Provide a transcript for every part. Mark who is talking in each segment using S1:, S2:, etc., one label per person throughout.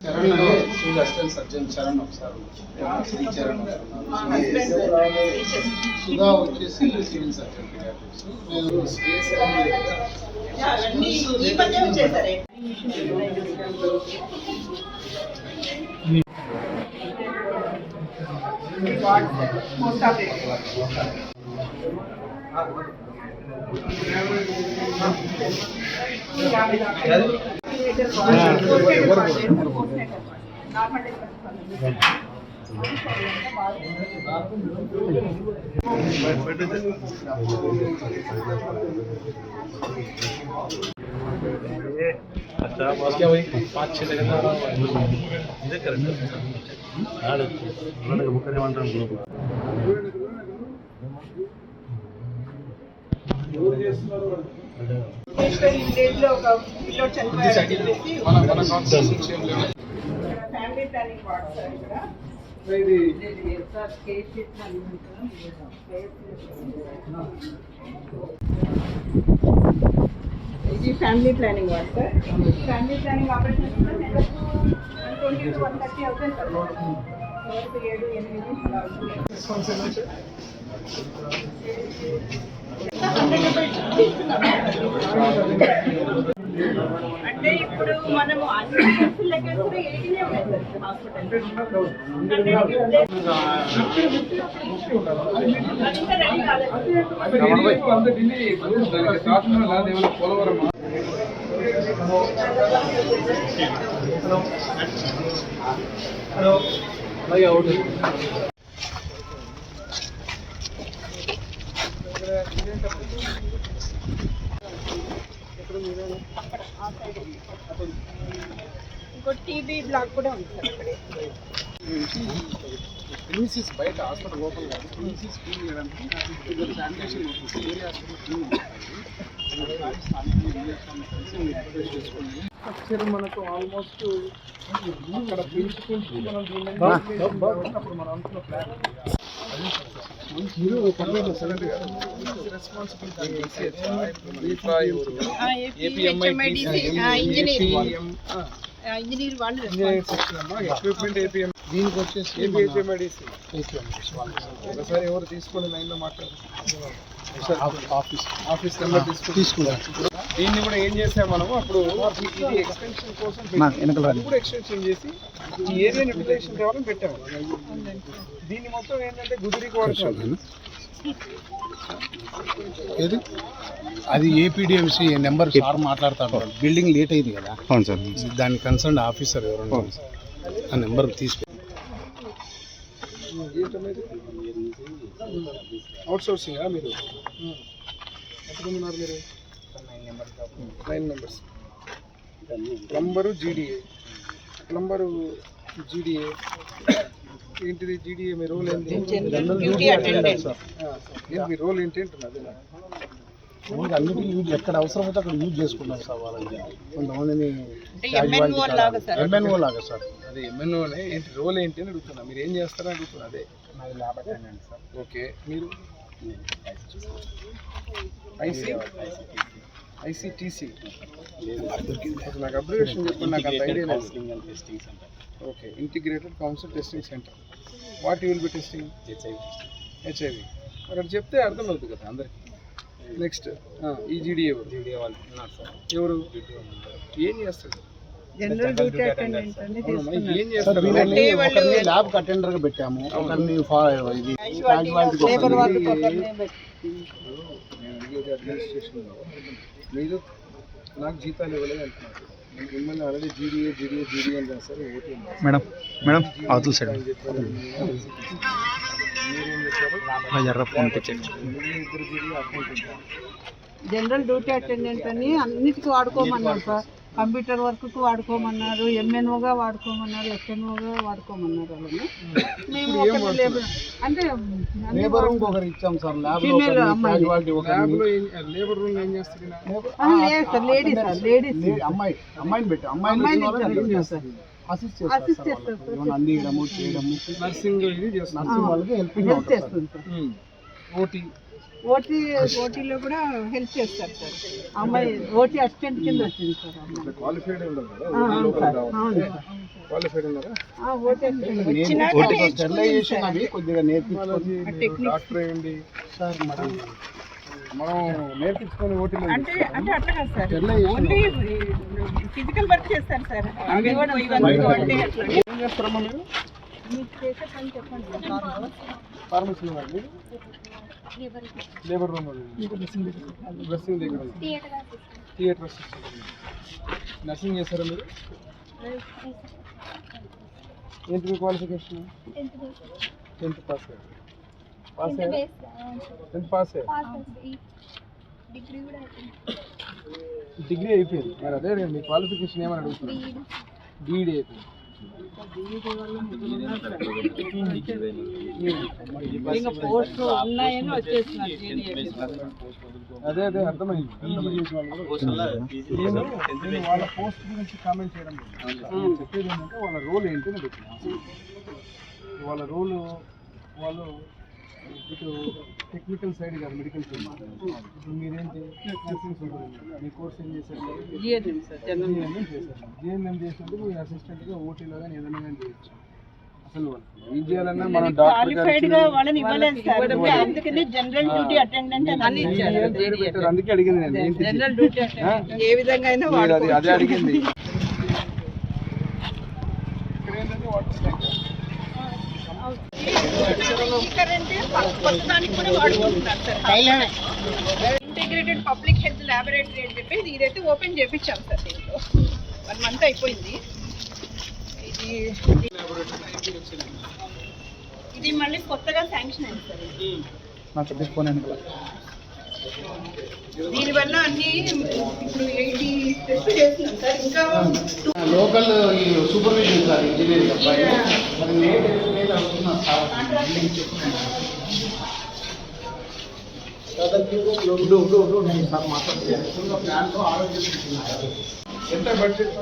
S1: Charan civil assistant surgeon Charan ఒకసారి శ్రీ చరణ్
S2: మా husband teacher
S1: Sudha వచ్చేసి సివిల్ సర్జన్ నేను స్పేస్
S2: అవన్నీ
S3: पाँच छः जगह
S1: मुझे करेंगे Mukherjee Mandal group
S2: family planning ward sir ఇక్కడ
S1: ఇది
S2: ఇది ఫ్యామిలీ ప్లానింగ్ వాడు sir family planning operation twenty two one thirty అవుతుంది సార్ ఏడు ఎనిమిది. అంటే ఇప్పుడు మనము అన్ని కేసుల దగ్గర కూడా ఎయిటీనే ఉన్నాయి సార్ హాస్పిటల్ అది ఇంకా రెడీ కాలేదు ఇంకో టీబీ బ్లాక్ కూడా ఉంది సార్ ఇక్కడ
S1: ప్రిన్సిస్ బయట హాస్పిటల్ లోపల కాదు. ప్రిన్సిస్ క్లీన్ చేయడానికి sanitation area hospital clean structure మనకు ఆల్మోస్ట్ అక్కడ ప్రిన్సిపల్స్ మనం అప్పుడు మనం అనుకున్న ప్లాన్
S2: ఇంజనీర్ వాళ్ళు
S1: ఎక్విప్మెంట్ ఏపీఎం దీనికి వచ్చేసి ఒకసారి ఎవరు తీసుకోండి లైన్లో మాట్లాడు ఆఫీస్. ఆఫీస్ నెంబర్ తీసుకున్నాం దీన్ని కూడా ఏం చేసాం మనము అప్పుడు ఇది ఎక్స్టెన్షన్ కోసం కూడా ఎక్స్టెన్షన్ చేసి ఈ ఏరియా యూటిలైజేషన్ కావాలని పెట్టాము దీన్ని మొత్తం ఏంటంటే గుదిరికి వాడుతున్నాం
S4: ఏది? అది ఏపీడిఎంసి నెంబర్ సార్ మాట్లాడతాడు బిల్డింగ్ లేట్ అయింది కదా.
S3: అవును సార్.
S4: దాని కన్సర్న్ ఆఫీసర్ ఎవరన్నా ఆ నెంబర్ తీసి
S1: అవుట్ సోర్సింగ్ మీరు? ఎంతమంది ఉన్నారు మీరు? Nine members plumber GDA plumber GDA ఏంటిది జీడిఏ మీ రోల్ ఏంటి? మీ రోల్ ఏంటి అంటున్నది
S4: అన్నిటికీ యూజ్ ఎక్కడ అవసరం అయితే అక్కడ యూజ్ చేసుకుంటాం సార్ వాళ్ళని. కొంతమందిని
S2: అంటే ఎంఎన్ఓ లాగా సార్.
S4: ఎంఎన్ఓ లాగా సార్.
S1: అదే ఎంఎన్ఓనే ఏంటి రోల్ ఏంటి అని అడుగుతున్నా. మీరు ఏం చేస్తారని అడుగుతున్నా అదే. ఓకే. మీరు? ఐసీ? ఐసీటీసీ. నాకు అబ్రివేషన్ చెప్పండి నాకు అంత ఐడియా లేదు. Okay integrated council testing centre what you will be testing HIV అక్కడ చెప్తే అర్థమవుతుంది కదా అందరికి. నెక్స్ట్ ఈజీడీ ఎవరు? ఎవరు ఏం చేస్తారు?
S2: జనరల్ డ్యూటీ అటెండెంట్ అని
S1: అవునమ్మా, ఏం
S4: సార్
S1: చేస్తారు?
S4: వీళ్ళని ఒకరిని ల్యాబ్ అటెండర్గా పెట్టాము. ఒకరిని ఫా- ఇది క్యాజువాలిటీ
S2: లేబర్ వాళ్ళు
S1: నేను అడిగేది అడ్మినిస్ట్రేషన్ మీరు నాకు జీతాలు ఇవ్వలేదు అంటున్నారు. నేను మిమ్మల్ని ఆల్రెడీ జీడీఏ జీడీఏ జీడీ అని రాశారు ఓటీ అని రాశారు.
S3: మేడం మేడం అవతల సైడ్
S1: అని చెప్పారు. మీరేం చెప్పారు?
S3: ఎర్ర ఫోన్ తెచ్చేయండి
S1: మీరు ఇద్దరు జీడీ అకౌంట్ ఉంటారు
S5: జనరల్ డ్యూటీ అటెండెంట్ అని అన్నిటికీ వాడుకోమన్నారు సార్ కంప్యూటర్ వర్క్కి వాడుకోమన్నారు ఎంఎన్ఓగా వాడుకోమన్నారు ఎస్ఎన్ఓగా వాడుకోమన్నారు వాళ్ళని. మేము ఒక లేబర్ అంటే అన్ని
S4: లేబర్ రూమ్ ఒకరు ఇచ్చాం సార్ ల్యాబ్లో
S5: Female
S4: ఒకరిని,
S5: అమ్మాయి.
S4: క్యాజువాలిటీ ఒకరిని.
S1: ల్యాబ్లో ఏం లేబర్ రూమ్ ఏం చేస్తారు ఈయన?
S5: ఆ, లేదు సార్ లేడీస్ సార్ లేడీస్.
S4: లే- అమ్మాయి అమ్మాయిని పెట్టాం అమ్మాయిని
S5: అమ్మాయిని
S4: ఇచ్చిన వాళ్ళని
S5: ఇచ్చాం
S4: లేబర్
S5: సార్.
S4: అసిస్ట్
S5: చేస్తారు
S4: అందియడము చేయడము.
S1: నర్సింగ్ ఇది చేస్తున్నారు.
S4: నర్సింగ్ వాళ్ళకి హెల్పింగ్
S5: హెల్ప్ చేస్తుంది సార్.
S1: ఓటీ.
S5: ఓటీ ఓటీలో కూడా హెల్ప్ చేస్తారు సార్. అమ్మాయి ఓటీ అసిస్టెంట్ కింద వచ్చింది సార్ అంటే అంటే అట్లా కాదు సార్. ఓన్లీ ఫిజికల్ వర్క్ చేస్తారు సార్. అవి కూడా ఇవన్నీ అంటే అట్లా.
S1: ఏం చేస్తారమ్మా మీరు?
S5: మీకు చేసే పని చెప్పండి
S1: sir. Pharmacy labour room dressing దగ్గర థియేటర్ అసిస్టెంట్ నర్సింగ్ చేస్తారా. మీరు? ఏంటి మీ qualification tenth pass pass tenth
S6: pass degree అయిపోయింది.
S1: మరి అదే మీ క్వాలిఫికేషన్ ఏమని అడుగుతున్నారు? బీఈడీ అయిపోయింది.
S5: ఇంకా పోస్ట్ ఉన్నాయని.
S1: అదే అదే అర్థమైంది వాళ్ళు నేను పోస్ట్ గురించి కామెంట్ చేయడం చెప్పేది ఏంటంటే వాళ్ళ రోల్ ఏంటి వాళ్ళ రోల్ వాళ్ళు ఇటు టెక్నికల్ సైడ్ కాదు మెడికల్ సైడ్ ఇప్పుడు మీరేంటి? నర్సింగ్ మీ కోర్స్ ఏం చేశారు? జిఎన్ఎం చేశారు? జిఎన్ఎం చేసినప్పుడు మీరు అసిస్టెంట్గా ఓటీలో కానీ ఏదైనా కానీ చేయొచ్చు. అసలు ఏం చేయాలన్నా మనం డాక్టర్ అందుకే అడిగింది నేను.
S5: ఏ విధంగా అయినా
S1: అదే అడిగింది. ఇక్కడ ఏంటంటే వాటర్ ట్యాంక్.
S5: కరెంట్ ప్రస్తుతానికి కూడా వాడుకుంటున్నారు sir integrated public health laboratory అని చెప్పి ఇది ఇదైతే ఓపెన్ చేపించాం సార్ దీంట్లో. వన్ మంత్ అయిపోయింది. ఇది ఇది మళ్ళీ కొత్తగా శాంక్షన్ అయింది సార్ దీనివల్ల అన్ని ఇప్పుడు ఎయిటీ టెస్ట్ చేస్తున్నాం సార్. ఇంకా
S4: లోకల్ సూపర్విజన్ సార్ ఇంజనీరింగ్ నేను సార్ ప్లాన్తో ఆలోచిస్తున్నాను
S1: ఎంత బడ్జెట్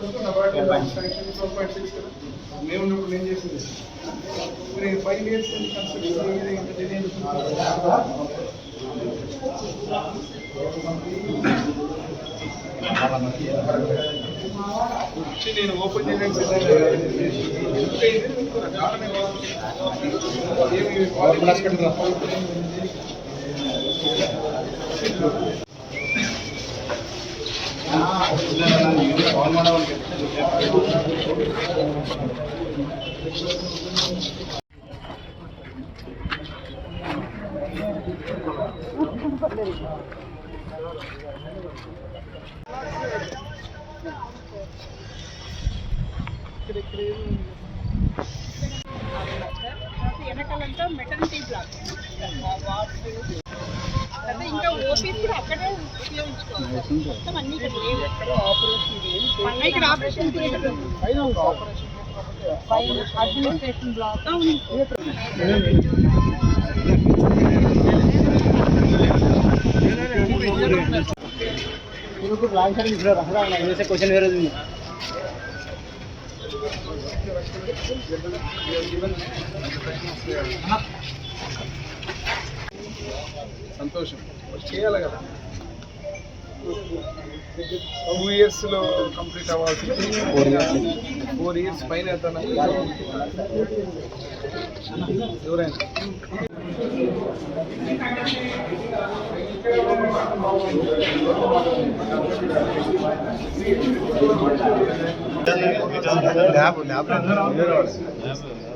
S1: మేము ఉన్నప్పుడు ఏం చేసింది మరి ఫైవ్ ఇయర్స్ వచ్చి నేను ఓపెన్ చేయడానికి సిద్ధంగా ఉన్నాను. ఎందుకంటే ఇది మీకు కారణం ఏమి? ఏమి
S5: వెనకాలంతా మెటర్నిటీ బ్లాక్ అదే ఇంకా ఓపీస్ కూడా అక్కడే ఉపయోగించుకోవాలి మొత్తం అన్ని ఇక్కడ లేవు మన ఇక్కడ ఆపరేషన్ థియేటర్ ఉంది. పైన అడ్మినిస్ట్రేషన్ బ్లాక్ ఉంది.
S1: సంతోషం చేయాలి కదా టూ ఇయర్స్లో కంప్లీట్ అవ్వాల్సి ఫోర్ ఇయర్స్ పైన అవుతాను ఎవరైనా. ఇది NABARD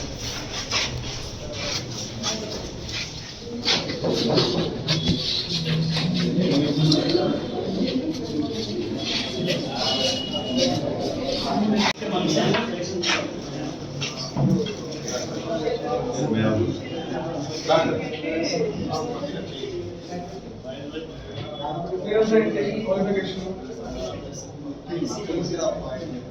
S1: Deus
S2: é que tem qualificação. Tem que ser
S1: apoio.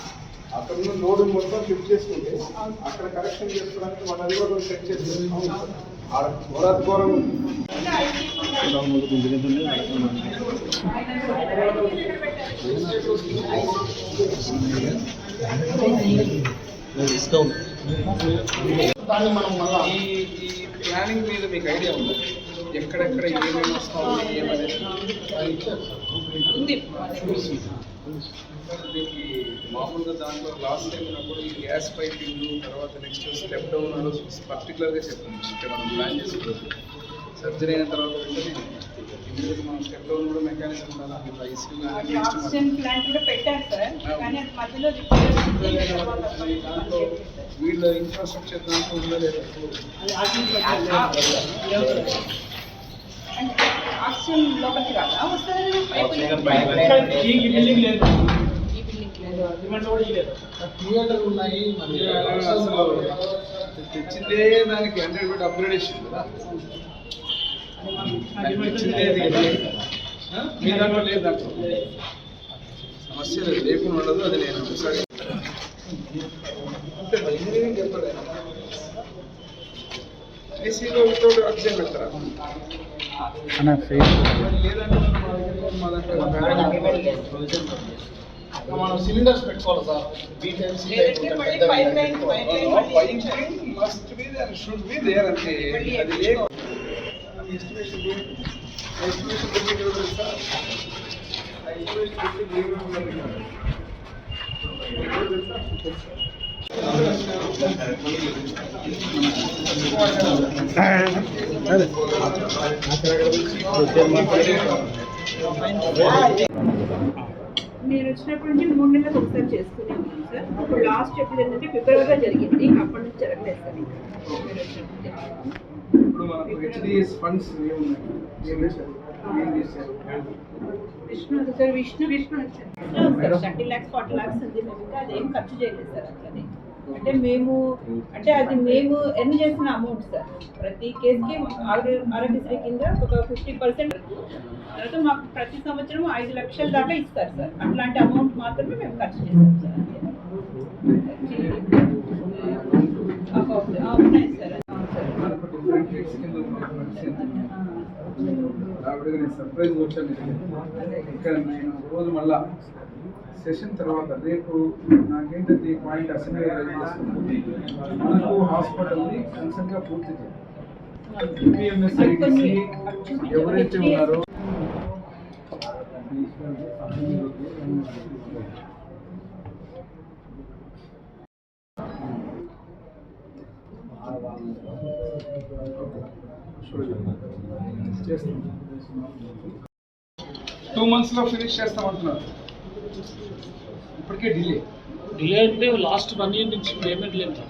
S1: ఉన్న లోడ్ మొత్తం షిఫ్ట్ చేసుకుంటే అక్కడ కరెక్షన్ చేసుకోవడానికి మన అది కూడా సెట్ చేసుకుంటాం ఆడ ఘోరాత్ ఘోరం ఉంది.
S4: దాన్ని మనం మళ్ళా
S1: ఈ ఈ ప్లానింగ్ మీద మీకు ఐడియా ఉంది? ఎక్కడెక్కడ ఏమేమి వస్తుంది ఏమనేది?
S4: అది ఇచ్చారు
S2: ఉంది
S1: దీనికి మామూలుగా దాంట్లో లాస్ట్ టైం ఉన్నప్పుడు ఈ గ్యాస్ పైపింగ్ తర్వాత నెక్స్ట్ స్టెప్ డౌన్ పర్టికులర్గా చెప్పాము అంటే మనం ప్లాన్ చేసుకోవచ్చు. సర్జరీ అయిన తర్వాత వెంటనే ఇమీడియట్గా మనం స్టెప్ డౌన్ కూడా మెకానిజం ఉండాలి. ఐసీయూ
S2: అది ఆక్సిజన్ ప్లాంట్ కూడా పెట్టారు సార్. కానీ అది మధ్యలో రిపేర్ అయింది. తర్వాత
S1: దాంట్లో వీళ్ళ ఇన్ఫ్రాస్ట్రక్చర్ దాంట్లో ఉండలేదు
S2: అంటే ఆక్సిజన్ లోపలికి రాదా? వస్తుంది
S3: ఈ బిల్డింగ్ లేదు
S2: ఈ బిల్డింగ్ లేదు
S3: సిమెంట్ కూడా ఇవ్వలేదు
S4: థియేటర్ ఉన్నాయి
S1: తెచ్చిందే దానికి హండ్రెడ్ బెడ్ అప్గ్రేడేషన్? మీ దాంట్లో లేదు దాంట్లో. సమస్య లేకుండా ఉండదు అది నేను ఒకసారి ఇంజనీరింగ్ చెప్పలేదు ఐసీలో వితౌట్ ఆక్సిజన్ పెడతారా? లేదంటే
S4: మనం సిలిండర్స్ పెట్టుకోవాలి
S2: sir
S1: piping must be there should be there అంటే అది అది ఎస్టిమేషన్ ఎస్టిమేషన్ పెట్టి తెలుసా ఆ ఎస్టిమేషన్ పెట్టి ఏమేమి ఉన్నది
S2: నేను వచ్చినప్పటి నుంచి మూడు నెలలకు ఒకసారి చేస్తూనే ఉన్నాను సార్. ఇప్పుడు లాస్ట్ ఎప్పుడు ఏంటంటే ఫిబ్రవరిలో జరిగింది అప్పటి నుంచి జరగలేదు సార్.
S1: ఇప్పుడు మనకు HDS
S2: funds Vishnu sir. Vishnu Vishnu thirty lakhs forty lakhs ఉంది అదేం ఖర్చు చేయలేదు సార్ అట్లనే. అంటే మేము అంటే అది మేము ఎర్న్ చేసిన అమౌంట్ సార్ ప్రతి కేసుకి ఆరోగ్య ఆరోగ్యశ్రీ కింద ఒక ఫిఫ్టీ పర్సెంట్ తర్వాత మాకు ప్రతి సంవత్సరం ఐదు లక్షల దాకా ఇస్తారు సార్ అట్లాంటి అమౌంట్ మాత్రమే మేము ఖర్చు చేస్తాం సార్ ఉన్నాయి సార్ అవును
S1: నేను సర్ప్రైజ్ వచ్చాను. ఇక్కడ నేను రోజు మళ్ళా సెషన్ తర్వాత రేపు నాకేంటంటే ఈ పాయింట్ అసెంబ్లీ మనకు హాస్పిటల్ని కన్సర్న్గా పూర్తి చేయాలి. ఎవరైతే ఉన్నారో టూ మంత్స్లో ఫినిష్ చేస్తామంటున్నారు ఇప్పటికే డిలే
S3: డిలే అంటే లాస్ట్ వన్ ఇయర్ నుంచి పేమెంట్ లేదు.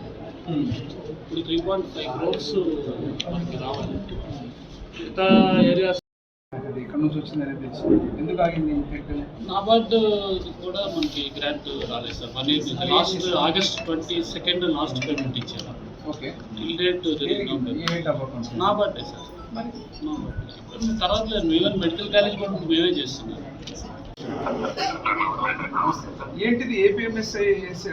S3: ఇప్పుడు త్రీ పాయింట్ ఫైవ్ క్రోర్స్ మనకి రావాలి మిగతా ఏరియాస్
S1: ఇక్కడ నుంచి వచ్చిందనే తెలుసు ఎందుకు ఆగింది
S3: నాబార్డ్ కూడా మనకి గ్రాంట్ రాలేదు sir one year last August twenty second last payment ఇచ్చారు
S1: ఓకే
S3: డేట్ నాబార్డే సార్ తర్వాత లేదు. ఈవెన్ మెడికల్ కాలేజ్ కూడా మేమే చేస్తున్నాం
S1: ఏంటిది? ఏపీఎంఎస్ఐ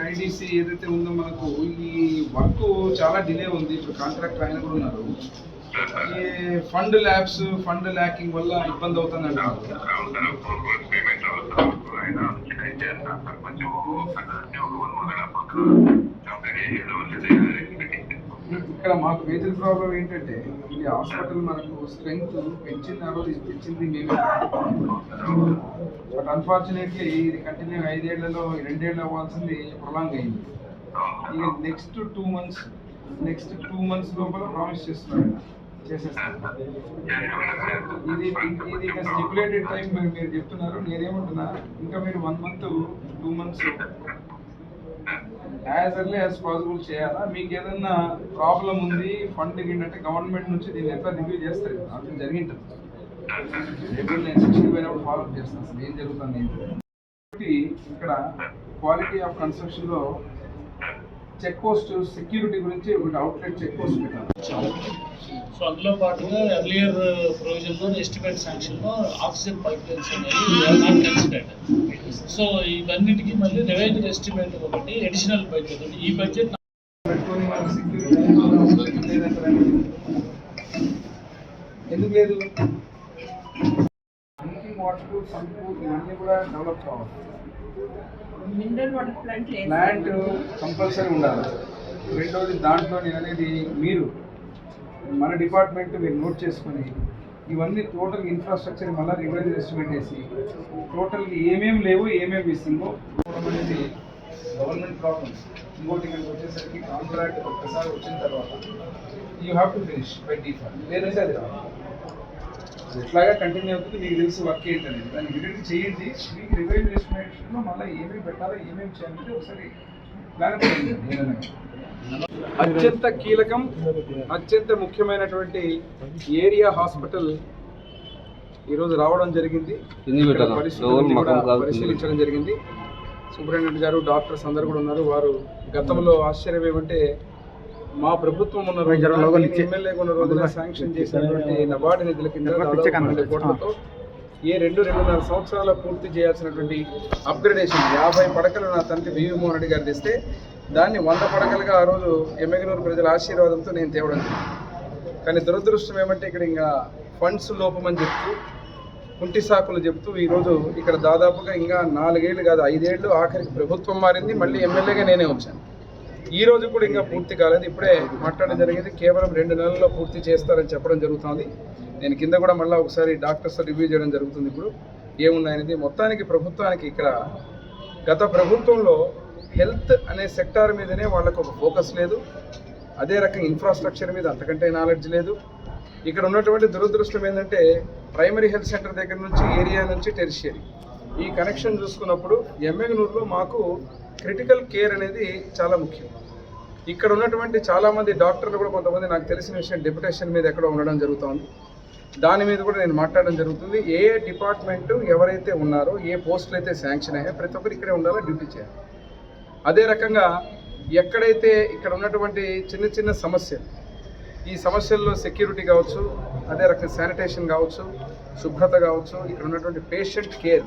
S1: ఐడిసి ఏదైతే ఉందో మనకు ఈ వర్క్ చాలా డిలే ఉంది. ఇప్పుడు కాంట్రాక్టర్ ఆయన కూడా ఉన్నారు. ఈ ఫండ్ ల్యాబ్స్ ఫండ్ ల్యాకింగ్ వల్ల ఇబ్బంది అవుతుంది అంటున్నారు ఇక్కడ మాకు మేజర్ ప్రాబ్లం ఏంటంటే ఈ హాస్పిటల్ మనకు స్ట్రెంగ్త్ పెంచింది ఆ రోజు పెంచింది మేము. బట్ అన్ఫార్చునేట్లీ ఇది కంటిన్యూ ఐదేళ్ళలో రెండేళ్ళు అవ్వాల్సింది ప్రొలాంగ్ అయింది. ఇక next two months next two months లోపల ప్రామిస్ చేస్తున్నాను చేసేస్తాను ఇది ఇది ఇక స్టిపులేటెడ్ టైం మీరు మీరు చెప్తున్నారు నేనేమంటున్నా ఇంకా మీరు one month two months as early as possible చేయాలా? మీకు ఏదన్నా ప్రాబ్లం ఉంది ఫండ్ ఏంటంటే గవర్నమెంట్ నుంచి దీన్ని ఎట్లా రివ్యూ చేస్తారు అట్లా జరిగింటుంది. రెగ్యులర్ నేను శిక్షణ పోయినప్పుడు ఫాలో అప్ చేస్తాను. అసలు ఏం జరుగుతుంది ఏంటి. కాబట్టి ఇక్కడ క్వాలిటీ ఆఫ్ కన్స్ట్రక్షన్లో చెక్ పోస్ట్ సెక్యూరిటీ గురించి ఒకటి అవుట్లెట్ చెక్ పోస్ట్ పెట్టాలి.
S3: సో అందులో పాటుగా ఎర్లియర్ ప్రొవిజన్లో ఎస్టిమేట్ శాంక్షన్లో ఆక్సిజన్ పైప్ లైన్స్ అనేవి కన్సిడర్డ్ సో ఇవన్నిటికీ మళ్ళీ రెవెన్యూ ఎస్టిమేట్ ఒకటి అడిషనల్ బడ్జెట్ ఒకటి. ఈ బడ్జెట్?
S1: ఎందుకు లేదు? డ్రింకింగ్ వాటర్ సంపు ఇవన్నీ కూడా డెవలప్ కావాలి.
S2: మినరల్ వాటర్ ప్లాంట్ లేదు
S1: ప్లాంట్ కంపల్సరీ ఉండాలి. రెండోది దాంట్లో నేను అనేది మీరు మన డిపార్ట్మెంట్ మీరు నోట్ చేసుకొని ఇవన్నీ టోటల్ ఇన్ఫ్రాస్ట్రక్చర్ మళ్ళీ రివైజ్ ఎస్టిమేట్ చేసి టోటల్గా ఏమేమి లేవు ఏమేమి ఇస్తుందో అనేది గవర్నమెంట్ ప్రాబ్లమ్స్ ఇంకోటి ఇక్కడికి వచ్చేసరికి కాంట్రాక్ట్ ఒక్కసారి వచ్చిన తర్వాత you have to finish by default లేదంటే అది రాదు. ఎట్లాగా కంటిన్యూ అవుతుంది మీకు తెలుసు వర్క్ ఏంటనేది. దాన్ని విడిట్ చేయండి మీకు రివైజ్ ఎస్టిమేషన్లో మళ్ళీ ఏమేమి పెట్టాలో ఏమేమి చేయాలంటే ఒకసారి ప్లాన్ అత్యంత కీలకం అత్యంత ముఖ్యమైనటువంటి ఏరియా హాస్పిటల్ ఈరోజు రావడం జరిగింది. పరిశీలించడం జరిగింది. సూపరింటెండెంట్ గారు డాక్టర్స్ అందరు కూడా ఉన్నారు. వారు గతంలో ఆశ్చర్యం ఏమంటే మా ప్రభుత్వం ఉన్న ఎమ్మెల్యే ఉన్న శాంక్షన్ చేసినటువంటి నబార్డు నిధుల కింద కోట్లతో ఏ రెండు రెండున్నర సంవత్సరాల పూర్తి చేయాల్సినటువంటి అప్గ్రేడేషన్ యాభై పడకలు నా తండ్రి వివి మోహన్ రెడ్డి గారు తెస్తే దాన్ని వంద పడకలుగా ఆ రోజు ఎమ్మెగనూరు ప్రజల ఆశీర్వాదంతో నేను తేవడం. కానీ దురదృష్టం ఏమంటే ఇక్కడ ఇంకా ఫండ్స్ లోపమని చెప్తూ కుంటి సాకులు చెప్తూ ఈరోజు ఇక్కడ దాదాపుగా ఇంకా నాలుగేళ్ళు కాదు ఐదేళ్ళు ఆఖరికి ప్రభుత్వం మారింది మళ్ళీ ఎమ్మెల్యేగా నేనే వచ్చాను. ఈ రోజు కూడా ఇంకా పూర్తి కాలేదు. ఇప్పుడే మాట్లాడడం జరిగింది. కేవలం రెండు నెలల్లో పూర్తి చేస్తారని చెప్పడం జరుగుతుంది. నేను కింద కూడా మళ్ళీ ఒకసారి డాక్టర్స్ రివ్యూ చేయడం జరుగుతుంది ఇప్పుడు. ఏమున్నాయనేది మొత్తానికి ప్రభుత్వానికి ఇక్కడ గత ప్రభుత్వంలో హెల్త్ అనే సెక్టార్ మీదనే వాళ్ళకు ఒక ఫోకస్ లేదు. అదే రకంగా ఇన్ఫ్రాస్ట్రక్చర్ మీద అంతకంటే నాలెడ్జ్ లేదు. ఇక్కడ ఉన్నటువంటి దురదృష్టం ఏంటంటే ప్రైమరీ హెల్త్ సెంటర్ దగ్గర నుంచి ఏరియా నుంచి టెరిషియరీ ఈ కనెక్షన్ చూసుకున్నప్పుడు ఎమ్మెగనూరులో మాకు క్రిటికల్ కేర్ అనేది చాలా ముఖ్యం. ఇక్కడ ఉన్నటువంటి చాలామంది డాక్టర్లు కూడా కొంతమంది నాకు తెలిసిన విషయం డిప్యుటేషన్ మీద ఎక్కడో ఉండడం జరుగుతోంది. దాని మీద కూడా నేను మాట్లాడడం జరుగుతుంది. ఏ ఏ డిపార్ట్మెంట్ ఎవరైతే ఉన్నారో ఏ పోస్టులు అయితే శాంక్షన్ అయ్యాయో ప్రతి ఒక్కరు ఇక్కడే ఉండాలో డ్యూటీ చేయాలి? అదే రకంగా ఎక్కడైతే ఇక్కడ ఉన్నటువంటి చిన్న చిన్న సమస్యలు ఈ సమస్యల్లో సెక్యూరిటీ కావచ్చు అదే రకంగా శానిటేషన్ కావచ్చు శుభ్రత కావచ్చు ఇక్కడ ఉన్నటువంటి పేషెంట్ కేర్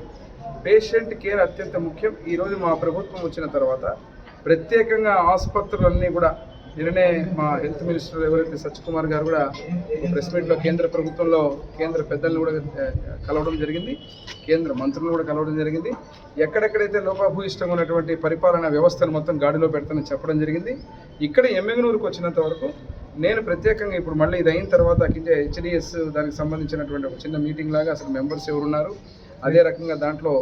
S1: పేషెంట్ కేర్ అత్యంత ముఖ్యం. ఈరోజు మా ప్రభుత్వం వచ్చిన తర్వాత ప్రత్యేకంగా ఆసుపత్రులన్నీ కూడా నిన్ననే మా హెల్త్ మినిస్టర్ ఎవరైతే సత్యకుమార్ గారు కూడా ప్రెస్ మీట్లో కేంద్ర ప్రభుత్వంలో కేంద్ర పెద్దలను కూడా కలవడం జరిగింది. కేంద్ర మంత్రులను కూడా కలవడం జరిగింది. ఎక్కడెక్కడైతే లోపభూయిష్టంగా ఉన్నటువంటి పరిపాలనా వ్యవస్థను మొత్తం గాడిలో పెడతానని చెప్పడం జరిగింది. ఇక్కడ ఎమ్మెగనూరుకు వచ్చినంత వరకు నేను ప్రత్యేకంగా ఇప్పుడు మళ్ళీ ఇది అయిన తర్వాత కింద హెచ్డిఎస్ దానికి సంబంధించినటువంటి ఒక చిన్న మీటింగ్ లాగా అసలు మెంబర్స్ ఎవరున్నారు? అదే రకంగా దాంట్లో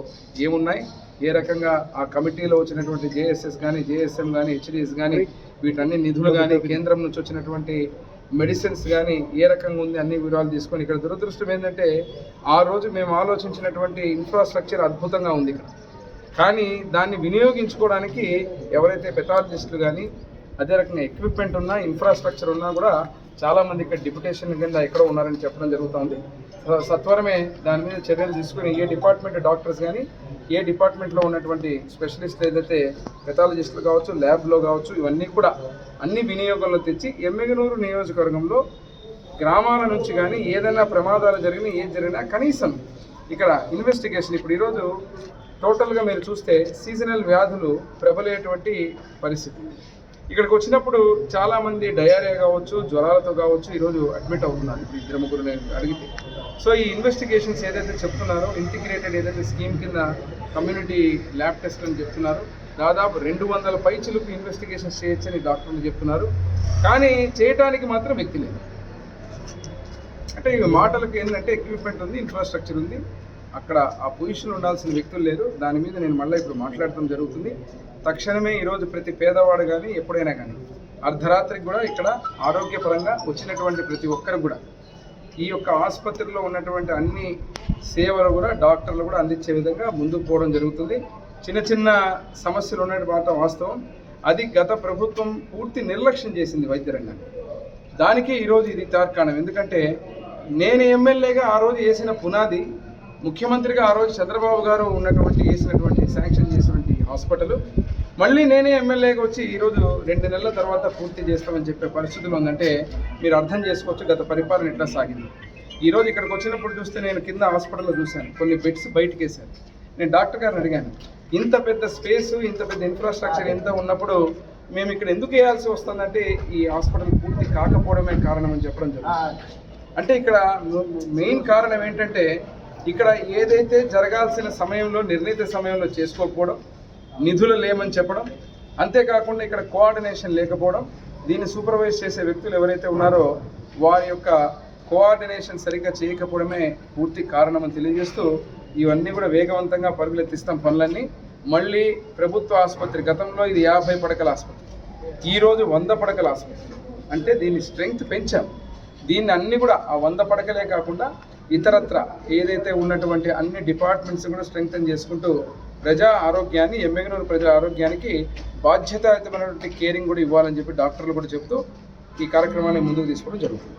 S1: ఏమున్నాయి? ఏ రకంగా ఆ కమిటీలో వచ్చినటువంటి జేఎస్ఎస్ కానీ జేఎస్ఎం కానీ హెచ్డిఎస్ కానీ వీటన్ని నిధులు కానీ కేంద్రం నుంచి వచ్చినటువంటి మెడిసిన్స్ కానీ ఏ రకంగా ఉంది అన్ని వివరాలు తీసుకొని ఇక్కడ దురదృష్టం ఏంటంటే ఆ రోజు మేము ఆలోచించినటువంటి ఇన్ఫ్రాస్ట్రక్చర్ అద్భుతంగా ఉంది ఇక్కడ. కానీ దాన్ని వినియోగించుకోవడానికి ఎవరైతే పెథాలజిస్టులు కానీ అదే రకంగా ఎక్విప్మెంట్ ఉన్నా ఇన్ఫ్రాస్ట్రక్చర్ ఉన్నా కూడా చాలామంది ఇక్కడ డిప్యుటేషన్ కింద ఎక్కడో ఉన్నారని చెప్పడం జరుగుతుంది. సత్వరమే దాని మీద చర్యలు తీసుకుని ఏ డిపార్ట్మెంట్ డాక్టర్స్ కానీ ఏ డిపార్ట్మెంట్లో ఉన్నటువంటి స్పెషలిస్ట్ ఏదైతే పెథాలజిస్టులు కావచ్చు ల్యాబ్లో కావచ్చు ఇవన్నీ కూడా అన్ని వినియోగంలో తెచ్చి ఎమ్మెగనూరు నియోజకవర్గంలో గ్రామాల నుంచి కానీ ఏదైనా ప్రమాదాలు జరిగినా ఏది జరిగినా కనీసం ఇక్కడ ఇన్వెస్టిగేషన్ ఇప్పుడు ఈరోజు టోటల్గా మీరు చూస్తే సీజనల్ వ్యాధులు ప్రబలేటువంటి పరిస్థితి. ఇక్కడికి వచ్చినప్పుడు చాలామంది డయారియా కావచ్చు జ్వరాలతో కావచ్చు ఈరోజు అడ్మిట్ అవుతున్నారు. ఇప్పుడు ఇద్దరు ముగ్గురు నేను అడిగితే. సో ఈ ఇన్వెస్టిగేషన్స్ ఏదైతే చెప్తున్నారో ఇంటిగ్రేటెడ్ ఏదైతే స్కీమ్ కింద కమ్యూనిటీ ల్యాబ్ టెస్ట్ అని చెప్తున్నారు దాదాపు రెండు వందల పైచులకు ఇన్వెస్టిగేషన్స్ చేయొచ్చని డాక్టర్లు చెప్తున్నారు. కానీ చేయటానికి మాత్రం వ్యక్తి లేదు. అంటే ఈ మాటలకు ఏంటంటే ఎక్విప్మెంట్ ఉంది ఇన్ఫ్రాస్ట్రక్చర్ ఉంది. అక్కడ ఆ పొజిషన్ ఉండాల్సిన వ్యక్తులు లేరు. దాని మీద నేను మళ్ళీ ఇప్పుడు మాట్లాడటం జరుగుతుంది. తక్షణమే ఈరోజు ప్రతి పేదవాడు కానీ ఎప్పుడైనా కానీ అర్ధరాత్రికి కూడా ఇక్కడ ఆరోగ్యపరంగా వచ్చినటువంటి ప్రతి ఒక్కరు కూడా ఈ యొక్క ఆసుపత్రిలో ఉన్నటువంటి అన్ని సేవలు కూడా డాక్టర్లు కూడా అందించే విధంగా ముందుకు పోవడం జరుగుతుంది. చిన్న చిన్న సమస్యలు ఉన్నటువంటి మాట వాస్తవం. అది గత ప్రభుత్వం పూర్తి నిర్లక్ష్యం చేసింది వైద్య రంగాన్ని. దానికే ఈరోజు ఇది తార్కాణం. ఎందుకంటే నేను ఎమ్మెల్యేగా ఆ రోజు వేసిన పునాది ముఖ్యమంత్రిగా ఆ రోజు చంద్రబాబు గారు ఉన్నటువంటి వేసినటువంటి శాంక్షన్ చేసినటువంటి హాస్పిటల్ మళ్ళీ నేనే ఎమ్మెల్యేగా వచ్చి ఈరోజు రెండు నెలల తర్వాత పూర్తి చేస్తామని చెప్పే పరిస్థితులు ఉందంటే మీరు అర్థం చేసుకోవచ్చు గత పరిపాలన ఎట్లా సాగింది. ఈరోజు ఇక్కడికి వచ్చినప్పుడు చూస్తే నేను కింద హాస్పిటల్లో చూశాను కొన్ని బెడ్స్ బయటకు వేశాను నేను డాక్టర్ గారిని అడిగాను ఇంత పెద్ద స్పేస్ ఇంత పెద్ద ఇన్ఫ్రాస్ట్రక్చర్ ఎంత ఉన్నప్పుడు మేము ఇక్కడ ఎందుకు వేయాల్సి వస్తుందంటే ఈ హాస్పిటల్ పూర్తి కాకపోవడమే కారణం అని చెప్పడం జరుగుతుంది. అంటే ఇక్కడ మెయిన్ కారణం ఏంటంటే ఇక్కడ ఏదైతే జరగాల్సిన సమయంలో నిర్ణీత సమయంలో చేసుకోకపోవడం నిధులు లేమని చెప్పడం అంతేకాకుండా ఇక్కడ కోఆర్డినేషన్ లేకపోవడం దీన్ని సూపర్వైజ్ చేసే వ్యక్తులు ఎవరైతే ఉన్నారో వారి యొక్క కోఆర్డినేషన్ సరిగ్గా చేయకపోవడమే పూర్తి కారణమని తెలియజేస్తూ ఇవన్నీ కూడా వేగవంతంగా పరుగులెత్తిస్తాం పనులన్నీ. మళ్ళీ ప్రభుత్వ ఆసుపత్రి గతంలో ఇది యాభై పడకల ఆసుపత్రి. ఈరోజు వంద పడకల ఆసుపత్రి. అంటే దీని స్ట్రెంగ్త్ పెంచాం. దీన్ని అన్ని కూడా ఆ వంద పడకలే కాకుండా ఇతరత్ర ఏదైతే ఉన్నటువంటి అన్ని డిపార్ట్మెంట్స్ కూడా స్ట్రెంగ్తన్ చేసుకుంటూ ప్రజా ఆరోగ్యాన్ని ఎమ్మెగనూరు ప్రజా ఆరోగ్యానికి బాధ్యతాయుతమైనటువంటి కేరింగ్ కూడా ఇవ్వాలని చెప్పి డాక్టర్లు కూడా చెప్తూ ఈ కార్యక్రమాన్ని ముందుకు తీసుకోవడం జరుగుతుంది.